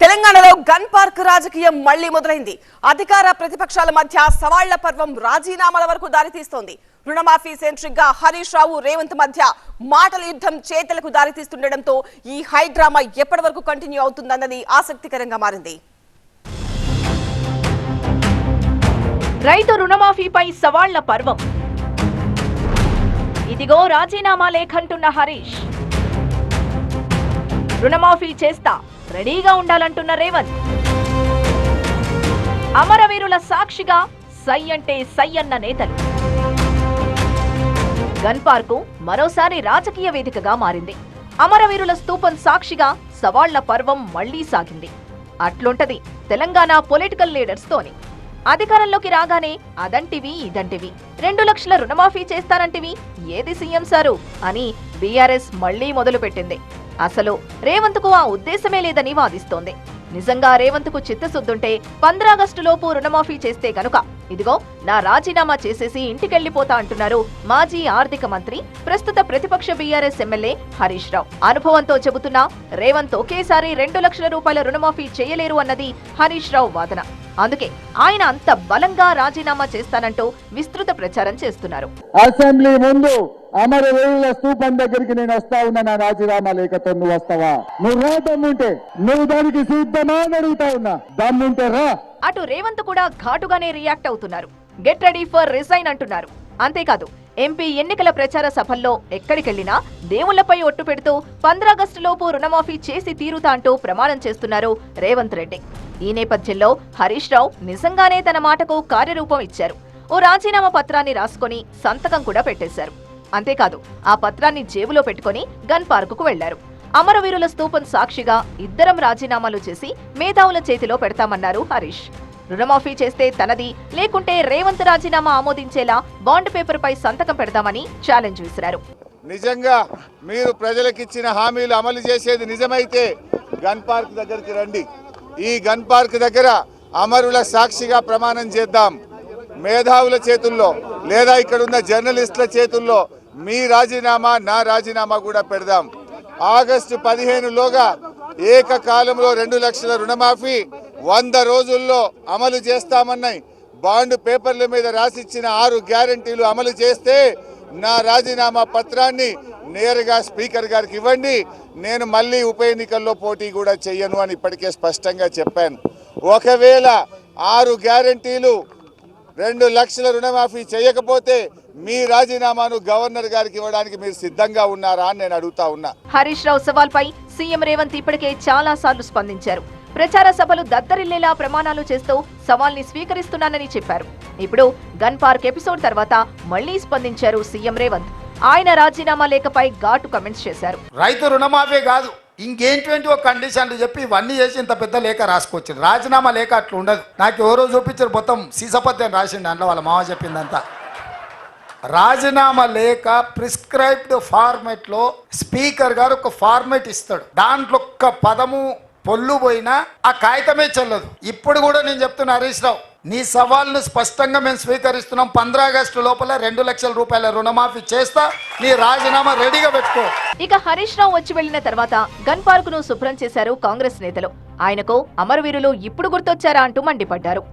తెలంగాణలో gun park రాజకీయం మళ్ళీ మొదలైంది. అధికార ప్రతిపక్షాల మధ్య సవాళ్ళ పర్వం రాజీనామాల వరకు దారితీస్తోంది. రుణమాఫీ సెంట్రిక్గా హరీష్ రావు రేవంత్ మధ్య మాటల యుద్ధం చేతలకు దారితీస్తుండటంతో ఈ హైడ్రామా ఎప్పటి వరకు కంటిన్యూ అవుతుందన్నది ఆసక్తికరంగా మారింది. రైతు రుణమాఫీపై సవాళ్ళ పర్వం. ఇదిగో రాజీనామా లేఖంటున్న హరీష్. రుణమాఫీ చేస్తా. రెడీగా ఉండాలంటున్న రేవంత్. అమరవీరుల సాక్షిగా సై అంటే సై అన్న నేతలు. గన్ పార్కు మరోసారి రాజకీయ వేదికగా మారింది. అమరవీరుల స్తూపం సాక్షిగా సవాళ్ళ పర్వం మళ్ళీ సాగింది. అట్లుంటది తెలంగాణ పొలిటికల్ లీడర్స్ తోని. అధికారంలోకి రాగానే అదంటివి ఇదంటివి. రెండు లక్షల రుణమాఫీ చేస్తానంటివి ఏది సీఎం సారు? అని బీఆర్ఎస్ మళ్ళీ మొదలుపెట్టింది. అసలు రేవంత్కు ఆ ఉద్దేశమే లేదని వాదిస్తోంది. నిజంగా రేవంత్కు చిత్తశుద్ధుంటే పంద్రాగస్టులోపు రుణమాఫీ చేస్తే గనుక ఇదిగో నా రాజీనామా చేసేసి ఇంటికెళ్ళిపోతా అంటున్నారు మాజీ ఆర్థిక మంత్రి ప్రస్తుత ప్రతిపక్ష బీఆర్ఎస్ ఎమ్మెల్యే హరీష్ రావు. అనుభవంతో చెబుతున్నా రేవంత్ ఒకేసారి రెండు లక్షల రూపాయల రుణమాఫీ చేయలేరు అన్నది హరీష్ రావు వాదన. అందుకే ఆయన అంత బలంగా రాజీనామా చేస్తానంటూ విస్తృత ప్రచారం చేస్తున్నారు. అసెంబ్లీ ముందు అమరవీరుల స్తూపం దగ్గరికి నేను వస్తా ఉన్నా నా రాజీనామా లేఖతో నువ్వు వస్తావా? నువ్వు రా దమ్ముంటే. నువ్వు దానికి సిద్ధమా అని అడుగుతా ఉన్నా. దమ్ముంటే రా. అటు రేవంత్ కూడా ఘాటుగానే రియాక్ట్ అవుతున్నారు. గెట్ రెడీ ఫర్ రిజైన్ అంటున్నారు. అంతేకాదు ఎంపీ ఎన్నికల ప్రచార సభల్లో ఎక్కడికెళ్ళినా దేవుళ్ళపై ఒట్టు పెడుతూ పంద్రాగస్టులోపు రుణమాఫీ చేసి తీరుతా అంటూ ప్రమాణం చేస్తున్నారు రేవంత్ రెడ్డి. ఈ నేపథ్యంలో హరీష్ రావు నిజంగానే తన మాటకు కార్యరూపం ఇచ్చారు. ఓ రాజీనామా పత్రాన్ని రాసుకొని సంతకం కూడా పెట్టేశారు. అంతేకాదు ఆ పత్రాన్ని జేబులో పెట్టుకొని గన్ పార్కుకు వెళ్ళారు. అమరవీరుల స్తూపం సాక్షిగా ఇద్దరం రాజీనామాలు చేసి మేధావుల చేతిలో పెడతామన్నారు హరీష్. రుణమాఫీ చేస్తే తనది లేకుంటే రేవంత్ రాజీనామా ఆమోదించేలా బాండ్ పేపర్పై సంతకం పెడతామని ఛాలెంజ్ విసిరారు నిజంగా మీరు ప్రజలకిచ్చిన హామీలు అమలు చేసేది నిజమైతే గన్ పార్క్ దగ్గరికి రండి. ఈ గన్ పార్క్ దగ్గర అమరుల సాక్షిగా ప్రమాణం చేద్దాం. మేధావుల చేతుల్లో లేదా ఇక్కడ ఉన్న జర్నలిస్టుల చేతుల్లో మీ రాజీనామా నా రాజీనామా కూడా పెడదాం. ఆగస్టు పదిహేనులోగా ఏకకాలంలో రెండు లక్షల రుణమాఫీ వంద రోజుల్లో అమలు చేస్తామన్నాయి బాండ్ పేపర్ల మీద రాసిచ్చిన ఆరు గ్యారంటీలు అమలు చేస్తే నా రాజీనామా పత్రాన్ని నేరుగా స్పీకర్ గారికి ఇవ్వండి. నేను మళ్ళీ ఉప ఎన్నికల్లో పోటీ కూడా చెయ్యను అని ఇప్పటికే స్పష్టంగా చెప్పాను. ఒకవేళ ఆరు గ్యారంటీలు రెండు లక్షల రుణమాఫీ చేయకపోతే మీ రాజీనామాను గవర్నర్ గారికి ఇవ్వడానికి మీరు సిద్ధంగా ఉన్నారా అని నేను అడుగుతా ఉన్నా. హరీష్ రావు సవాల్పై సీఎం రేవంత్ ఇప్పటికే చాలా సార్లు స్పందించారు. ప్రచార సభలు దద్దరిల్లేలా ప్రమాణాలు చేస్తూ సవాల్ని స్వీకరిస్తున్నానని చెప్పారు. ఇప్పుడు గన్ పార్క్ ఎపిసోడ్ తర్వాత మళ్ళీ స్పందించారు సీఎం రేవంత్. ఆయన రాజీనామా లేఖపై ఘాటు కమెంట్స్ చేశారు. రైతు రుణమాఫీ కాదు ఇంకేంటువంటి ఒక కండిషన్లు చెప్పి ఇవన్నీ చేసి ఇంత పెద్ద లేఖ రాసుకొచ్చింది రాజీనామా లేఖ అట్లా ఉండదు. నాకు ఎవరో చూపించారు మొత్తం సీసపత్యం రాసిండు అందులో వాళ్ళ మామ చెప్పిందంతా. రాజీనామా లేఖ ప్రిస్క్రైబ్డ్ ఫార్మెట్లో స్పీకర్ గారు ఒక ఫార్మెట్ ఇస్తాడు. దాంట్లో ఒక్క పదము పొల్లు పోయినా ఆ కాగితమే చెల్లదు. ఇప్పుడు కూడా నేను చెప్తున్నా హరీష్ రావు నీ సవాల్ను స్పష్టంగా మేము స్వీకరిస్తున్నాం. పంద్రా ఆగస్టు లోపల రెండు లక్షల రూపాయల రుణమాఫీ చేస్తా నీ రాజీనామా రెడీగా పెట్టుకో. ఇక హరీష్ రావు వచ్చి వెళ్ళిన తర్వాత గన్ పార్క్ను శుభ్రం చేశారు కాంగ్రెస్ నేతలు. ఆయనకు అమరవీరులు ఇప్పుడు గుర్తొచ్చారా అంటూ మండిపడ్డారు.